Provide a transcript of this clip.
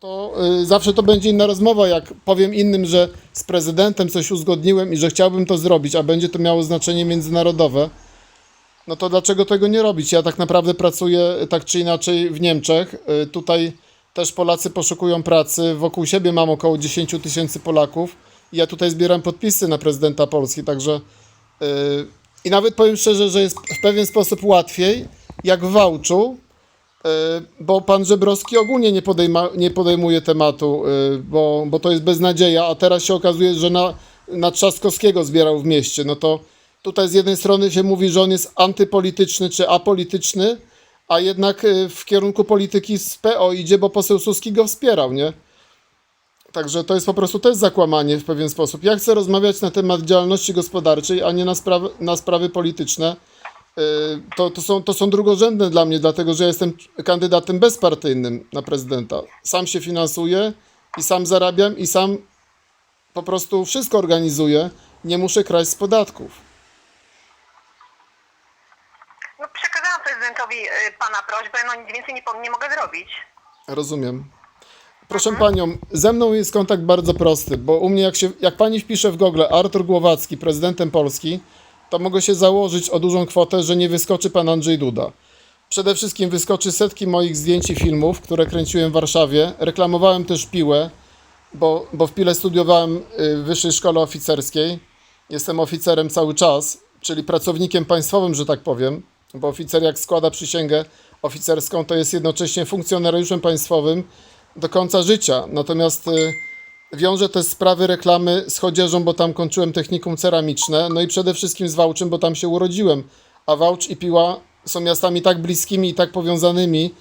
to y, zawsze to będzie inna rozmowa, jak powiem innym, że z prezydentem coś uzgodniłem i że chciałbym to zrobić, a będzie to miało znaczenie międzynarodowe, no to dlaczego tego nie robić? Ja tak naprawdę pracuję y, tak czy inaczej w Niemczech. Y, Tutaj też Polacy poszukują pracy. Wokół siebie mam około 10 tysięcy Polaków. Ja tutaj zbieram podpisy na prezydenta Polski, także y, i nawet powiem szczerze, że jest w pewien sposób łatwiej, jak w Wałczu, bo pan Żebrowski ogólnie nie, podejma, nie podejmuje tematu, y, bo, bo to jest beznadzieja, a teraz się okazuje, że na, na Trzaskowskiego zbierał w mieście. No to tutaj z jednej strony się mówi, że on jest antypolityczny czy apolityczny, a jednak y, w kierunku polityki z PO idzie, bo poseł Suski go wspierał, nie? Także to jest po prostu też zakłamanie w pewien sposób. Ja chcę rozmawiać na temat działalności gospodarczej, a nie na sprawy, na sprawy polityczne. Yy, To, to, są, to są drugorzędne dla mnie, dlatego że ja jestem kandydatem bezpartyjnym na prezydenta. Sam się finansuję i sam zarabiam i sam po prostu wszystko organizuję. Nie muszę kraść z podatków. No przekazałam prezydentowi y, pana prośbę, no nic więcej nie, po- nie mogę zrobić. Rozumiem. Proszę panią, ze mną jest kontakt bardzo prosty, bo u mnie jak, się, jak pani wpisze w Google Artur Głowacki, prezydentem Polski, to mogę się założyć o dużą kwotę, że nie wyskoczy pan Andrzej Duda. Przede wszystkim wyskoczy setki moich zdjęć i filmów, które kręciłem w Warszawie. Reklamowałem też Piłę, bo, bo w Pile studiowałem y, w Wyższej Szkole Oficerskiej. Jestem oficerem cały czas, czyli pracownikiem państwowym, że tak powiem, bo oficer jak składa przysięgę oficerską, to jest jednocześnie funkcjonariuszem państwowym do końca życia. Natomiast y, wiążę te sprawy reklamy z Chodzieżą, bo tam kończyłem technikum ceramiczne, no i przede wszystkim z Wałczem, bo tam się urodziłem. A Wałcz i Piła są miastami tak bliskimi i tak powiązanymi,